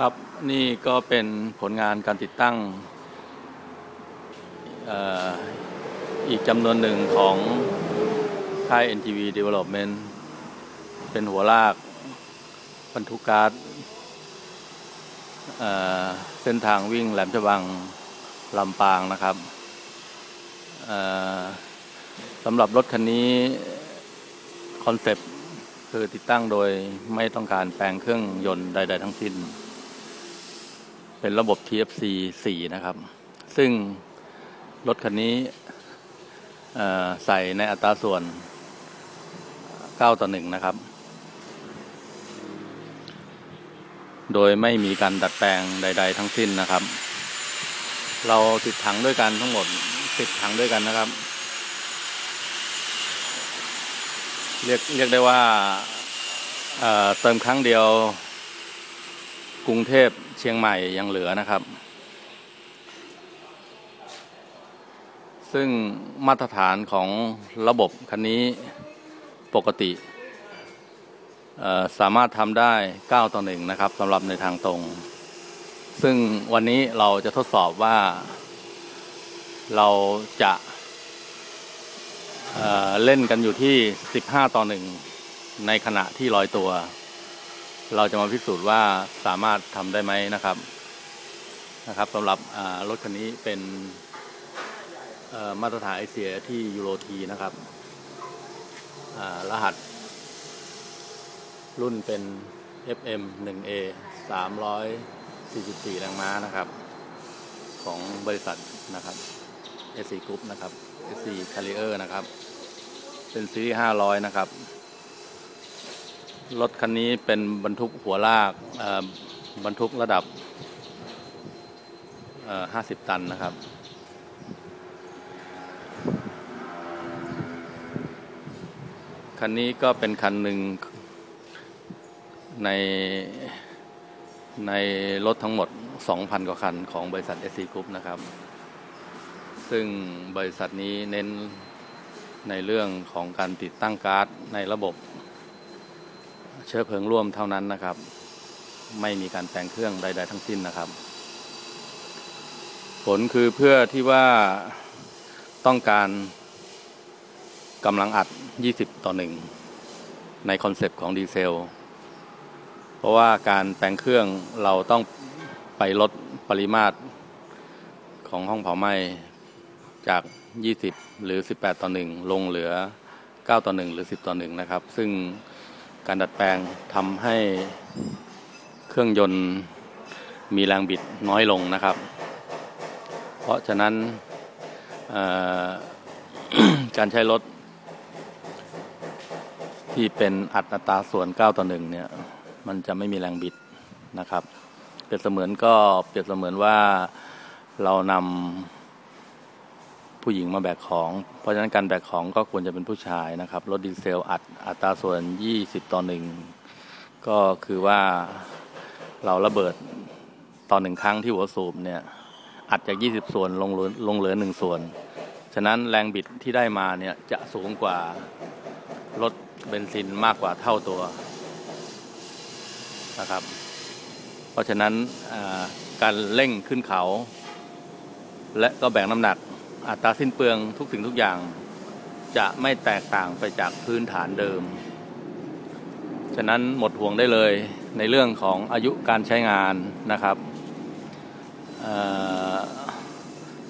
ครับนี่ก็เป็นผลงานการติดตั้งอีกจำนวนหนึ่งของค่าย NTV Development เป็นหัวลากบรรทุกการ์ดเส้นทางวิ่งแหลมฉบังลำปางนะครับสำหรับรถคันนี้คอนเซปต์คือติดตั้งโดยไม่ต้องการแปลงเครื่องยนต์ใด ๆ ทั้งสิ้น เป็นระบบ TFC 4 นะครับ ซึ่งรถคันนี้ใส่ในอัตราส่วน 9 ต่อ 1 นะครับ โดยไม่มีการดัดแปลงใด ๆ ทั้งสิ้นนะครับ เราติดถังด้วยกันทั้งหมด10ถังด้วยกันนะครับ เรียกเรียกได้ว่าเเติมครั้งเดียว กรุงเทพเชียงใหม่ยังเหลือนะครับ ซึ่งมาตรฐานของระบบคันนี้ปกติ สามารถทำได้ 9 ต่อ 1 นะครับสำหรับในทางตรง ซึ่งวันนี้เราจะทดสอบว่า เราจะเเล่นกันอยู่ที่ 15 ต่อ 1 ในขณะที่ลอยตัว เราจะมาพิสูจน์ว่าสามารถทำได้ไหมนะครับนะครับสำหรับรถคันนี้เป็นมาตรฐานไอเสียที่ยูโรทีนะครับรหัส รุ่นเป็น FM 1A 344แรงม้านะครับ ของบริษัทนะครับ SC Group นะครับ SC Carrier นะครับ เป็นซีรีส์500 นะครับ รถคันนี้เป็นบรรทุกหัวลากบรรทุกระดับ 50 ตันนะครับ คันนี้ก็เป็นคันหนึ่งในในรถทั้งหมด 2,000 กว่าคันของบริษัท SC Group นะครับ ซึ่งบริษัทนี้เน้นในเรื่องของการติดตั้งการ์ดในระบบ เชื้อเพลิงร่วมเท่านั้นนะครับ ไม่มีการแปลงเครื่องใด ๆ ทั้งสิ้นนะครับ ผลคือเพื่อที่ว่าต้องการกำลังอัด 20 ต่อ 1 ในคอนเซปต์ของดีเซล เพราะว่าการแปลงเครื่องเราต้องไปลดปริมาตรของห้องเผาไหม้จาก 20 หรือ 18 ต่อ 1 ลงเหลือ 9 ต่อ 1 หรือ 10 ต่อ 1 นะครับ ซึ่ง การดัดแปลงทำให้เครื่องยนต์มีแรงบิดน้อยลงนะครับ เพราะฉะนั้นการใช้รถ ที่เป็นอัดอัตราส่วน 9 ต่อ 1 เนี่ย มันจะไม่มีแรงบิดนะครับ เปรียบเสมือนก็เปรียบเสมือนว่าเรานำ ผู้หญิงมาแบกของ เพราะฉะนั้นการแบกของก็ควรจะเป็นผู้ชายนะครับรถดีเซลอัดอัตราส่วน 20 ต่อ1ก็คือว่าเราระเบิดต่อหนึ่งครั้งที่หัวสูบเนี่ยอัดจาก 20 ส่วนลงเหลือลงเหลือ1ส่วน ฉะนั้นแรงบิดที่ได้มาเนี่ยจะสูงกว่ารถเบนซินมากกว่าเท่าตัวนะครับ เพราะฉะนั้นการเร่งขึ้นเขา และก็แบ่งน้ำหนัก อัตราสิ้นเปลืองทุกสิ่งทุกอย่าง จะไม่แตกต่างไปจากพื้นฐานเดิม ฉะนั้นหมดห่วงได้เลยในเรื่องของอายุการใช้งานนะครับ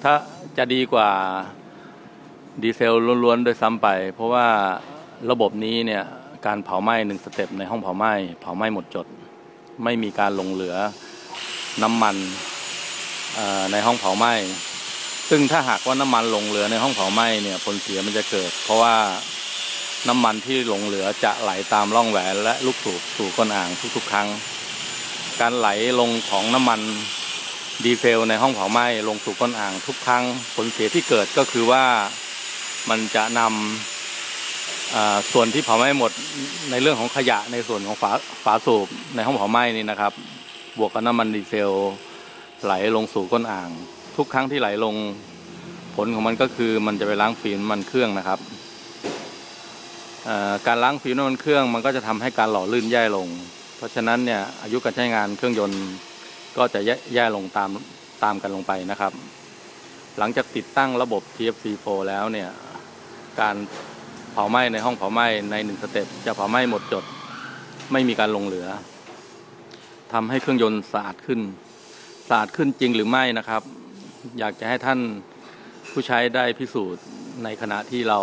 ถ้าจะดีกว่าดีเซลล้วนๆโดยซ้ำไป เพราะว่าระบบนี้เนี่ยการเผาไหม้หนึ่งสเต็ปในห้องเผาไหม้เผาไหม้หมดจด ไม่มีการหลงเหลือน้ำมันในห้องเผาไหม้ ซึ่งถ้าหากว่าน้ำมันหลงเหลือในห้องเผาไหม้เนี่ยผลเสียมันจะเกิด เพราะว่าน้ำมันที่หลงเหลือจะไหลตามร่องแหวนและลูกสูบสู่ก้นอ่างทุกๆ ครั้ง การไหลลงของน้ำมันดีเซลในห้องเผาไหม้ลงสู่ก้นอ่างทุกครั้ง ผลเสียที่เกิดก็คือว่ามันจะนำอ่าส่วนที่เผาไหม้หมดในเรื่องของขยะในส่วนของฝาฝาสูบในห้องเผาไหม้นี่นะครับ บวกกับน้ำมันดีเซลไหลลงสู่ก้นอ่าง ทุกครั้งที่ไหลลงผลของมันก็คือมันจะไปล้างฟิล์มมันเครื่องนะครับการล้างฟิล์มน้ำมันเครื่องมันก็จะทำให้การหล่อลื่นแย่ลง เพราะฉะนั้นเนี่ยอายุการใช้งานเครื่องยนต์ก็จะแย่แย่ลงตามตามกันลงไปนะครับ หลังจากติดตั้งระบบ TFC4 แล้วเนี่ยการเผาไหม้ในห้องเผาไหม้ในหนึ่งสเต็ปจะเผาไหม้หมดจดไม่มีการลงเหลือทำให้เครื่องยนต์สะอาดขึ้น สะอาดขึ้นจริงหรือไม่นะครับ อยากจะให้ท่านผู้ใช้ได้พิสูจน์ในขณะที่เรา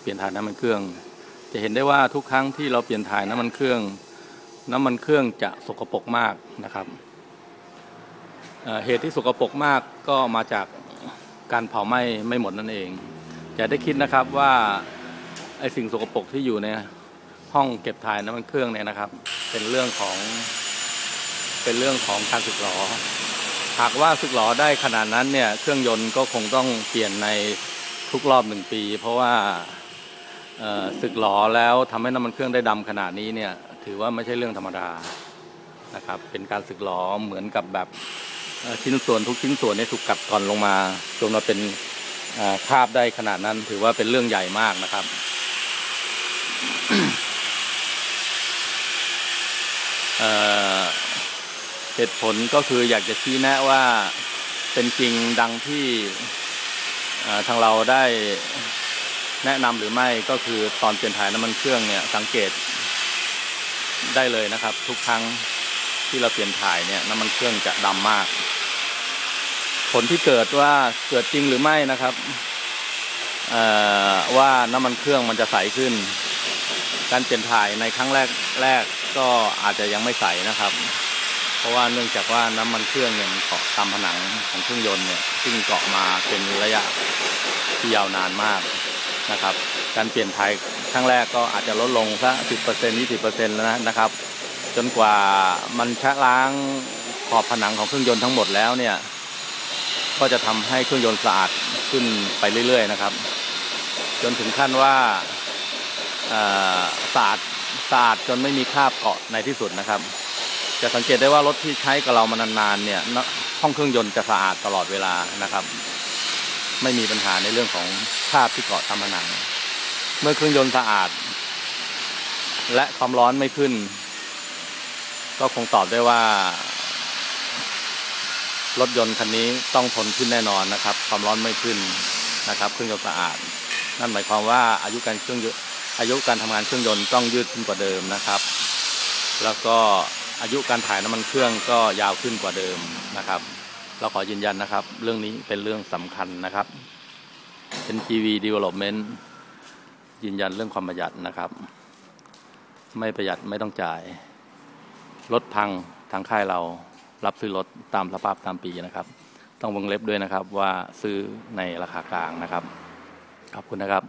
เปลี่ยนถ่ายน้ำมันเครื่อง จะเห็นได้ว่าทุกครั้งที่เราเปลี่ยนถ่ายน้ำมันเครื่อง น้ำมันเครื่องจะสกปรกมากนะครับเเหตุที่สกปรกมากก็มาจากการเผาไหม้ไม่หมดนั่นเองอย่าได้คิดนะครับว่าไอสิ่งสกปรกที่อยู่ในห้องเก็บถ่ายน้ำมันเครื่องเนี่ยนะครับ เป็นเรื่องของเป็นเรื่องของการสึกหรอ หากว่าสึกหรอได้ขนาดนั้นเนี่ยเครื่องยนต์ก็คงต้องเปลี่ยนในทุกรอบหนึ่งปี เพราะว่าสึกหรอแล้วทำให้น้ำมันเครื่องได้ดำขนาดนี้เนี่ยถือว่าไม่ใช่เรื่องธรรมดานะครับเป็นการสึกหรอเหมือนกับแบบชิ้นส่วนทุกชิ้นส่วนเนี่ยถูกกัดก่อนลงมาจนมาเป็นคาบได้ขนาดนั้น ถือว่าเป็นเรื่องใหญ่มากนะครับเอ่อ เหตุผลก็คืออยากจะชี้แนะว่าเป็นจริงดังที่ทางเราได้แนะนำหรือไม่ก็คือตอนเปลี่ยนถ่ายน้ำมันเครื่องเนี่ยสังเกตได้เลยนะครับ ทุกครั้งที่เราเปลี่ยนถ่ายเนี่ยน้ำมันเครื่องจะดำมาก ผลที่เกิดว่าเกิดจริงหรือไม่นะครับว่าน้ำมันเครื่องมันจะใสขึ้น การเปลี่ยนถ่ายในครั้งแรกแรกก็อาจจะยังไม่ใสนะครับ เพราะว่าเนื่องจากว่าน้ำมันเครื่องเนี่ยมันเกาะตามผนังของเครื่องยนต์เนี่ยซึ่งเกาะมาเป็นระยะที่ยาวนานมากนะครับ การเปลี่ยนถ่ายครั้งแรกก็อาจจะลดลงสักสิบเปอร์เซ็นต์ยี่สิบเปอร์เซ็นต์แล้วนะครับ จนกว่ามันชะล้างขอบผนังของเครื่องยนต์ทั้งหมดแล้วเนี่ยก็จะทำให้เครื่องยนต์สะอาดขึ้นไปเรื่อย ๆ นะครับ จนถึงขั้นว่าสะอาดสะอาดจนไม่มีคราบเกาะในที่สุดนะครับ จะสังเกตได้ว่ารถที่ใช้กับเรามานานๆเนี่ยห้องเครื่องยนต์จะสะอาดตลอดเวลานะครับ ไม่มีปัญหาในเรื่องของคราบที่เกาะตามผนัง เมื่อเครื่องยนต์สะอาด และความร้อนไม่ขึ้น ก็คงตอบได้ว่า รถยนต์คันนี้ต้องทนขึ้นแน่นอนนะครับ ความร้อนไม่ขึ้นนะครับ เครื่องยนต์สะอาด นั่นหมายความว่าอายุการเครื่องยนต์อายุการทำงานเครื่องยนต์ต้องยืดขึ้นกว่าเดิมนะครับ แล้วก็ อายุการถ่ายน้ำมันเครื่องก็ยาวขึ้นกว่าเดิมนะครับ เราขอยืนยันนะครับ เรื่องนี้เป็นเรื่องสำคัญนะครับ เป็น GV Development ยืนยันเรื่องความประหยัดนะครับ ไม่ประหยัดไม่ต้องจ่าย รถพังทางค่ายเรารับซื้อรถตามสภาพตามปีนะครับ ต้องวงเล็บด้วยนะครับว่าซื้อในราคากลางนะครับ ขอบคุณนะครับ